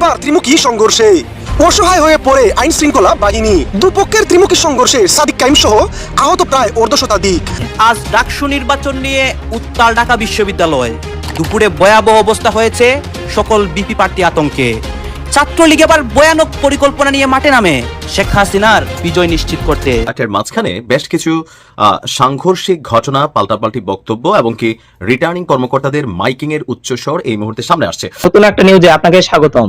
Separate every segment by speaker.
Speaker 1: এবার ত্রিমুখী সংঘর্ষে। অসহায় হয়ে পড়ে আইন শৃঙ্খলা বাহিনী। দুপক্ষের ত্রিমুখী সংঘর্ষে সাদিক কাইম সহ আহত প্রায় অর্ধ শতাধিক
Speaker 2: আজ ডাকসু নির্বাচন নিয়ে উত্তাল ঢাকা বিশ্ববিদ্যালয়। দুপুরে ভয়াবহ অবস্থা হয়েছে সকল বিপি পার্টি আতঙ্কে। ছাত্রলীগ এবার ভয়ানক পরিকল্পনা নিয়ে মাঠে নামে। শেখ হাসিনার বিজয় নিশ্চিত করতে।
Speaker 3: এর মাঝখানে বেশ কিছু আহ, সাংঘর্ষিক ঘটনা পাল্টাপাল্টি বক্তব্য এবং কি রিটার্নিং কর্মকর্তাদের মাইকিং এর উচ্চস্বর এই মুহূর্তে সামনে আসছে।
Speaker 4: নতুন একটা নিউজে আপনাকে স্বাগতম।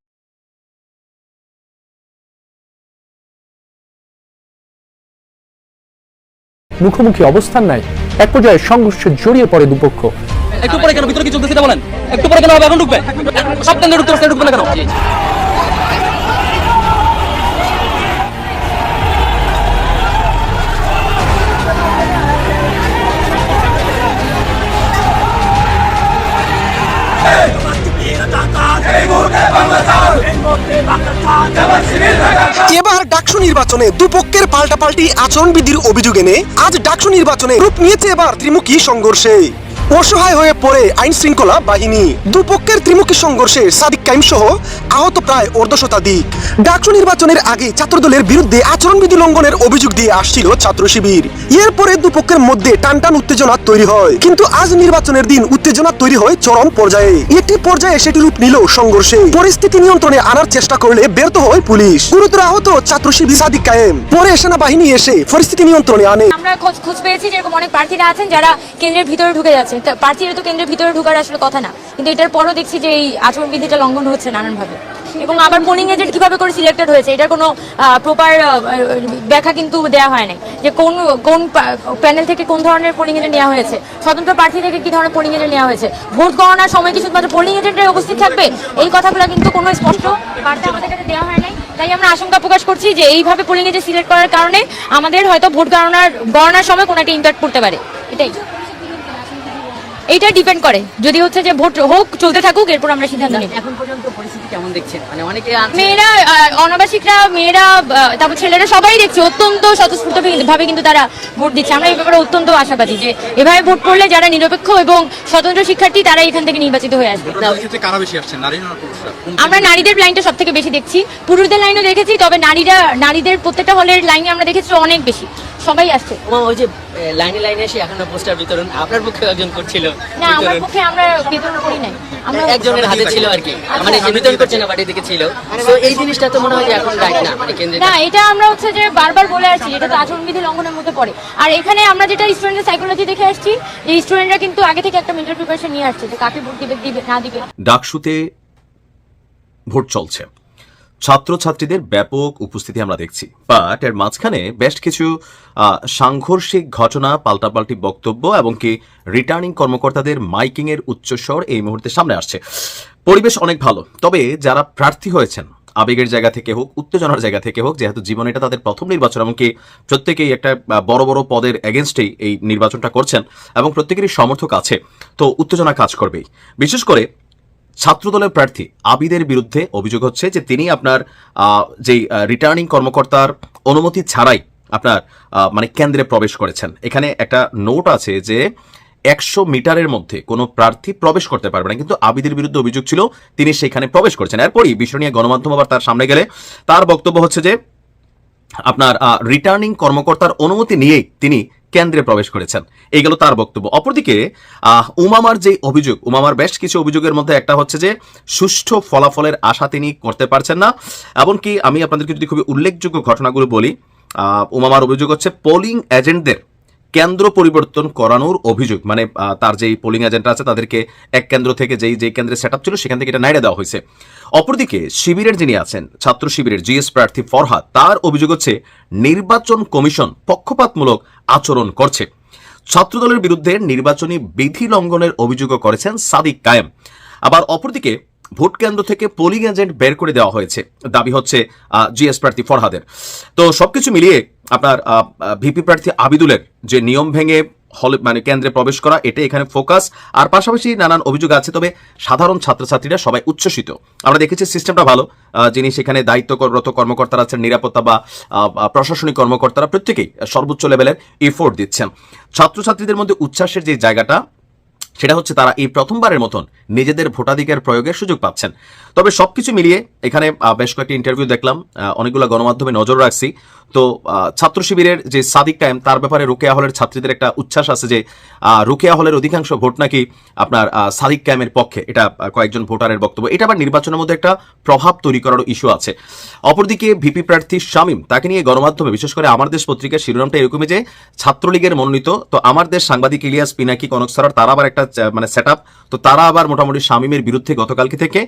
Speaker 5: মুখোমুখি অবস্থান নেয় এক পর্যায়ে সংঘর্ষে জড়িয়ে পড়ে দুপক্ষ।
Speaker 6: একটু পরে কেন? ভিতরে কি চলতেছে বলেন। একটু পরে কেন এখন ঢুকবে। সব কেন্দ্রে ঢুকতে ঢুকবে না কেন?
Speaker 1: ডাকসু নির্বাচনে দুপক্ষের পাল্টাপাল্টি আচরণবিধির অভিযোগ এনে আজ ডাকসু নির্বাচনে রূপ নিয়েছে এবার ত্রিমুখী সংঘর্ষে। অসহায় হয়ে পড়ে আইন শৃঙ্খলা বাহিনী। দুপক্ষের ত্রিমুখী সংঘর্ষে সাদিক কাইম সহ আহত প্রায় অর্ধ শতাধিক। ডাকসু নির্বাচনের আগে ছাত্রদলের বিরুদ্ধে আচরণবিধি লঙ্ঘনের অভিযোগ দিয়ে আসছিল ছাত্র শিবির। এরপরে দুপক্ষের মধ্যে টানটান উত্তেজনা তৈরি হয়। কিন্তু আজ নির্বাচনের দিন উত্তেজনা তৈরি হয় চরম পর্যায়ে। একটি পর্যায়ে সেটি রূপ নিল সংঘর্ষে। পরিস্থিতি নিয়ন্ত্রণে আনার চেষ্টা করলে ব্যর্থ হয় পুলিশ। গুরুতর আহত ছাত্র শিবির সাদিক কায়েম। পরে সেনাবাহিনী এসে পরিস্থিতি নিয়ন্ত্রণে আনে।
Speaker 7: আমরা খোঁজ পেয়েছি যেরকম অনেক প্রার্থীরা আছেন যারা কেন্দ্রের ভিতরে ঢুকে যাচ্ছেন। প্রার্থীরা তো কেন্দ্রের ভিতরে ঢুকার আসলে কথা না। কিন্তু এটার পরও দেখছি যে এই আচরণবিধিটা লঙ্ঘন হচ্ছে নানানভাবে। এবং আবার পোলিং এজেন্ট কীভাবে করে সিলেক্টেড হয়েছে, এটার কোনো প্রপার ব্যাখ্যা কিন্তু দেওয়া হয় নাই। যে কোন কোন প্যানেল থেকে কোন ধরনের পোলিং এজেন্ট নেওয়া হয়েছে, স্বতন্ত্র প্রার্থী থেকে কি ধরনের পোলিং এজেন্ট নেওয়া হয়েছে, ভোট গণনার সময় কি শুধুমাত্র পোলিং এজেন্টের উপস্থিত থাকবে? এই কথাগুলো কিন্তু কোনো স্পষ্ট বার্তা আমাদের কাছে দেওয়া হয় নাই। তাই আমরা আশঙ্কা প্রকাশ করছি যে এইভাবে পোলিং এজেন্ট সিলেক্ট করার কারণে আমাদের হয়তো ভোট গণনার গণনার সময় কোনো একটা ইম্প্যাক্ট পড়তে পারে। এটাই। এইটা ডিপেন্ড করে। যদি হচ্ছে যে ভোট হোক চলতে থাকুক এরপর আমরা সিদ্ধান্ত নিব।
Speaker 6: এখন পর্যন্ত পরিস্থিতি কেমন দেখছেন? মানে অনেকে
Speaker 7: মেয়েরা অনাবাসিকরা মেয়েরা তারপর ছেলেরা সবাই দেখছে অত্যন্ত স্বতঃস্ফূর্ত ভাবে কিন্তু তারা ভোট দিচ্ছে। আমরা এই ব্যাপারে অত্যন্ত আশাবাদী যে এভাবে ভোট পড়লে যারা নিরপেক্ষ এবং স্বতন্ত্র শিক্ষার্থী তারা এখান থেকে নির্বাচিত হয়ে আসবে।
Speaker 8: ক্ষেত্রে কারা বেশি আসছেন নারী না পুরুষরা
Speaker 7: আমরা নারীদের লাইনটা সব থেকে বেশি দেখছি। পুরুষদের লাইনও দেখেছি তবে নারীরা নারীদের প্রত্যেকটা হলের লাইনে আমরা দেখেছি অনেক বেশি। সবাই আসছে।
Speaker 6: ওই যে লাইনে লাইনে এসে এখনও পোস্টার বিতরণ আপনার পক্ষে একজন করছিল
Speaker 7: না আমার পক্ষে আমরা বিতরণ করি নাই। আমরা
Speaker 6: একজনের হাতে ছিল আর কি। মানে যে বিতরণ করছে না বাড়ি থেকে ছিল। তো এই জিনিসটা তো মনে হয় যে এখন রাইট না মানে কেন্দ্রে
Speaker 7: না এটা আমরা হচ্ছে যে বারবার বলে আসছি এটা তো আচরণবিধি লঙ্ঘনের মধ্যে পড়ে। আর এখানে আমরা যেটা স্টুডেন্টের সাইকোলজি দেখে আসছি যে স্টুডেন্টরা কিন্তু আগে থেকে একটা মেন্টাল প্রিপারেশন নিয়ে আসছে যে কাকে ভোট দিবে দিবে না দিবে।
Speaker 3: ডাকসুতে ভোট চলছে। ছাত্রছাত্রীদের ব্যাপক উপস্থিতি আমরা দেখছি। বাট এর মাঝখানে বেশ কিছু সাংঘর্ষিক ঘটনা, পাল্টাপাল্টি বক্তব্য এবং কি রিটার্নিং কর্মকর্তাদের মাইকিং এর উচ্চস্বর এই মুহূর্তে সামনে আসছে। পরিবেশ অনেক ভালো, তবে যারা প্রার্থী হয়েছেন, আবেগের জায়গা থেকে হোক, উত্তেজনার জায়গা থেকে হোক, যেহেতু জীবনে এটা তাদের প্রথম নির্বাচন এমনকি প্রত্যেকেই একটা বড় বড় পদের এগেনস্টেই এই নির্বাচনটা করছেন এবং প্রত্যেকেরই সমর্থক আছে। তো উত্তেজনা কাজ করবেই। বিশেষ করে ছাত্রদলের প্রার্থী আবিদের বিরুদ্ধে অভিযোগ হচ্ছে যে তিনি আপনার যেই রিটার্নিং কর্মকর্তার অনুমতি ছাড়াই আপনার মানে কেন্দ্রে প্রবেশ করেছেন। এখানে একটা নোট আছে যে একশো মিটারের মধ্যে কোনো প্রার্থী প্রবেশ করতে পারবে না। কিন্তু আবিদের বিরুদ্ধে অভিযোগ ছিল, তিনি সেখানে প্রবেশ করেছেন। এরপরই বিষয় নিয়ে গণমাধ্যম আবার তার সামনে গেলে তার বক্তব্য হচ্ছে যে আপনার রিটার্নিং কর্মকর্তার অনুমতি নিয়েই তিনি কেন্দ্রে প্রবেশ করেছেন। এই গেল তার বক্তব্য। অপরদিকে উমামার যে অভিযোগ, উমামার বেশ কিছু অভিযোগের মধ্যে একটা হচ্ছে যে, সুষ্ঠু ফলাফলের আশা তিনি করতে পারছেন না। এমনকি আমি আপনাদেরকে যদি খুবই উল্লেখযোগ্য ঘটনাগুলো বলি উমামার অভিযোগ হচ্ছে পোলিং এজেন্টদের কেন্দ্র পরিবর্তন করানোর অভিযোগ মানে তার যেই পোলিং এজেন্ট আছে তাদেরকে এক কেন্দ্র থেকে যেই যেই কেন্দ্রে সেট ছিল সেখান থেকে এটা নাইড়ে দেওয়া হয়েছে। অপরদিকে শিবিরের যিনি আছেন, ছাত্র শিবিরের জিএস প্রার্থী ফরহাদ, তার অভিযোগ হচ্ছে নির্বাচন কমিশন পক্ষপাতমূলক আচরণ করছে। ছাত্রদলের বিরুদ্ধে নির্বাচনী বিধি লঙ্ঘনের অভিযোগও করেছেন সাদিক কায়েম। আবার অপরদিকে ভোট কেন্দ্র থেকে পোলিং এজেন্ট বের করে দেওয়া হয়েছে। দাবি হচ্ছে জিএস প্রার্থী ফরহাদের। তো সবকিছু মিলিয়ে আপনার ভিপি প্রার্থী আবিদুলের যে নিয়ম ভেঙে হলে মানে কেন্দ্রে প্রবেশ করা এটা এখানে ফোকাস। আর পাশাপাশি নানান অভিযোগ আছে, তবে সাধারণ ছাত্রছাত্রীরা সবাই উচ্ছ্বসিত। আমরা দেখেছি সিস্টেমটা ভালো যিনি সেখানে দায়িত্বরত কর্মকর্তারা আছেন, নিরাপত্তা বা প্রশাসনিক কর্মকর্তারা প্রত্যেকেই সর্বোচ্চ লেভেলের এফোর্ট দিচ্ছেন। ছাত্রছাত্রীদের মধ্যে উচ্ছ্বাসের যে জায়গাটা, সেটা হচ্ছে তারা এই প্রথমবারের মতন নিজেদের ভোটাধিকার প্রয়োগের সুযোগ পাচ্ছেন। তবে সবকিছু মিলিয়ে এখানে বেশ কয়েকটি ইন্টারভিউ দেখলাম অনেকগুলো গণমাধ্যমে নজর রাখছি। তো ছাত্র শিবিরের যে সাদিক টাইম তার ব্যাপারে রোকেয়া হলের ছাত্রীদের একটা উচ্ছ্বাস আছে যে রোকেয়া হলের অধিকাংশ ভোট নাকি আপনার সাদিক ক্যামের পক্ষে। এটা কয়েকজন ভোটারের বক্তব্য। এটা আবার নির্বাচনের মধ্যে একটা প্রভাব তৈরি করারও ইস্যু আছে। অপরদিকে ভিপি প্রার্থী শামীম, তাকে নিয়ে গণমাধ্যমে, বিশেষ করে আমার দেশ পত্রিকার শিরোনামটা এরকমই যে, ছাত্রলীগের মনোনীত, তো আমার দেশ সাংবাদিক ইলিয়াস পিনাকি, কনক সরার, তারা আবার একটা মানে সেট তো তারা আবার মোটামুটি শামীমের বিরুদ্ধে গতকালকে থেকে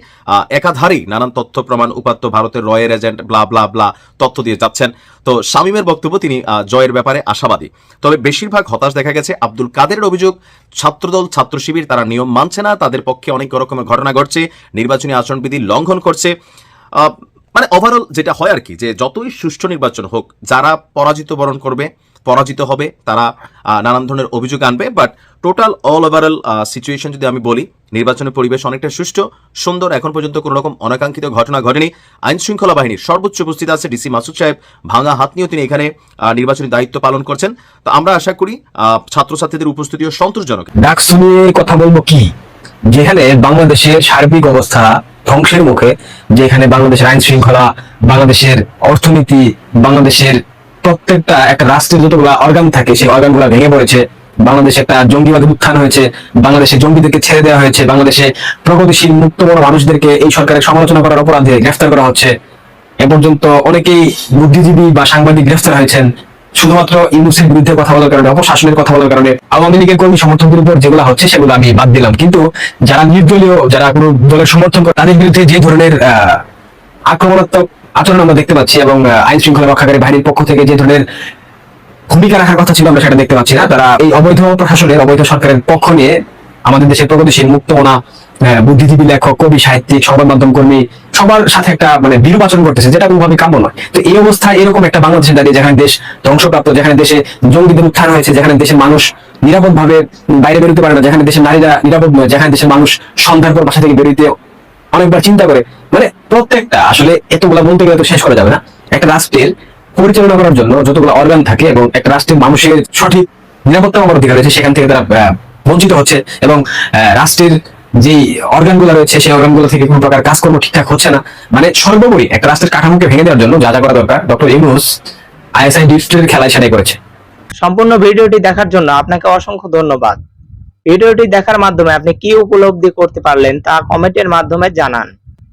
Speaker 3: একাধারেই নানান তথ্য, প্রমাণ, উপাত্ত, ভারতের রয়ের এজেন্ট ব্লা ব্লা ব্লা তথ্য দিয়ে যাচ্ছেন। তো শামীমের বক্তব্য তিনি জয়ের ব্যাপারে আশাবাদী। তবে বেশিরভাগ হতাশ দেখা গেছে আব্দুল কাদেরের অভিযোগ, ছাত্রদল, ছাত্র শিবির তারা নিয়ম মানছে না, তাদের পক্ষে অনেক রকমের ঘটনা ঘটছে, নির্বাচনী আচরণবিধি লঙ্ঘন করছে। মানে ওভারঅল যেটা হয় আর কি, যে যতই সুষ্ঠু নির্বাচন হোক, যারা পরাজিত বরণ করবে পরাজিত হবে, তারা নানান ধরনের অভিযোগ আনবে but total all overall situation যদি আমি বলি, নির্বাচনের পরিবেশ অনেকটা সুষ্ঠু, সুন্দর, এখন পর্যন্ত কোনো রকম অনাকাঙ্ক্ষিত ঘটনা ঘটেনি। আইন শৃঙ্খলা বাহিনীর সর্বোচ্চ উপস্থিত আছে ডিসি মাসুদ সাহেব, ভাঙা হাত নিয়েও তিনি এখানে নির্বাচনী দায়িত্ব পালন করছেন। তো আমরা আশা করি ছাত্রছাত্রীদের উপস্থিতিও সন্তোষজনক।
Speaker 9: কথা বলব কি? যেখানে বাংলাদেশের সার্বিক অবস্থা ধ্বংসের মুখে, যেখানে বাংলাদেশের আইন শৃঙ্খলা, বাংলাদেশের অর্থনীতি, বাংলাদেশের প্রত্যেকটা একটা রাষ্ট্রের যতগুলো অর্গান থাকে, সেই অর্গানগুলো ভেঙে পড়েছে। বাংলাদেশে একটা জঙ্গিবাদের উত্থান হয়েছে, বাংলাদেশে জঙ্গিদেরকে ছেড়ে দেওয়া হয়েছে, বাংলাদেশে প্রগতিশীল মুক্ত বড় মানুষদেরকে এই সরকারের সমালোচনা করার অপরাধে গ্রেফতার করা হচ্ছে। এ পর্যন্ত অনেকেই বুদ্ধিজীবী বা সাংবাদিক গ্রেফতার হয়েছেন। শুধুমাত্র ইউনুসের বিরুদ্ধে কথা বলার কারণে, অপশাসনের কথা বলার কারণে আওয়ামী লীগের কর্মী সমর্থকদের উপর যেগুলো হচ্ছে, সেগুলো আমি বাদ দিলাম। কিন্তু যারা নির্দলীয়, যারা কোনো দলের সমর্থন করে তাদের বিরুদ্ধে যে ধরনের আক্রমণাত্মক আচরণ আমরা দেখতে পাচ্ছি এবং আইন শৃঙ্খলা রক্ষাকারী বাহিনীর পক্ষ থেকে যে ধরনের ভূমিকা রাখার কথা ছিল আমরা সেটা দেখতে পাচ্ছি না। তারা এই অবৈধ প্রশাসনের অবৈধ সরকারের পক্ষ নিয়ে আমাদের দেশের প্রগতিশীল মুক্তমনা আহ, বুদ্ধিজীবী লেখক কবি সাহিত্যিক সংবাদ মাধ্যম কর্মী সবার সাথে একটা মানে বিরূপ করতেছে যেটা কোনোভাবে কাম্য নয়। তো এই অবস্থায় এরকম একটা বাংলাদেশে দাঁড়িয়ে যেখানে দেশ ধ্বংসপ্রাপ্ত যেখানে দেশে জঙ্গিদের উত্থান হয়েছে যেখানে দেশের মানুষ নিরাপদ ভাবে বাইরে বেরোতে পারে না যেখানে দেশের নারীরা নিরাপদ নয় যেখানে দেশের মানুষ সন্ধ্যার পর বাসা থেকে বেরোতে অনেকবার চিন্তা করে মানে প্রত্যেকটা, আসলে এতগুলা বলতে গেলে তো শেষ করা যাবে না। একটা রাষ্ট্রের পরিচালনা করার জন্য যতগুলো অর্গান থাকে এবং একটা রাষ্ট্রের মানুষের সঠিক নিরাপত্তা পাওয়ার অধিকার রয়েছে, সেখান থেকে তারা বঞ্চিত হচ্ছে এবং রাষ্ট্রের যে অর্গানগুলো রয়েছে, সেই অর্গানগুলো থেকে কোনো প্রকার কাজকর্ম ঠিকঠাক হচ্ছে না। মানে সর্বোপরি একটা রাষ্ট্রের কাঠামোকে ভেঙে দেওয়ার জন্য যা যা করা দরকার, ডক্টর ইউনুস আইএসআই ডিস্ট্রিক্টের খেলায় সেটাই করেছে।
Speaker 4: সম্পূর্ণ ভিডিওটি দেখার জন্য আপনাকে অসংখ্য ধন্যবাদ। ভিডিওটি দেখার মাধ্যমে আপনি কি উপলব্ধি করতে পারলেন তা কমেন্টের মাধ্যমে জানান।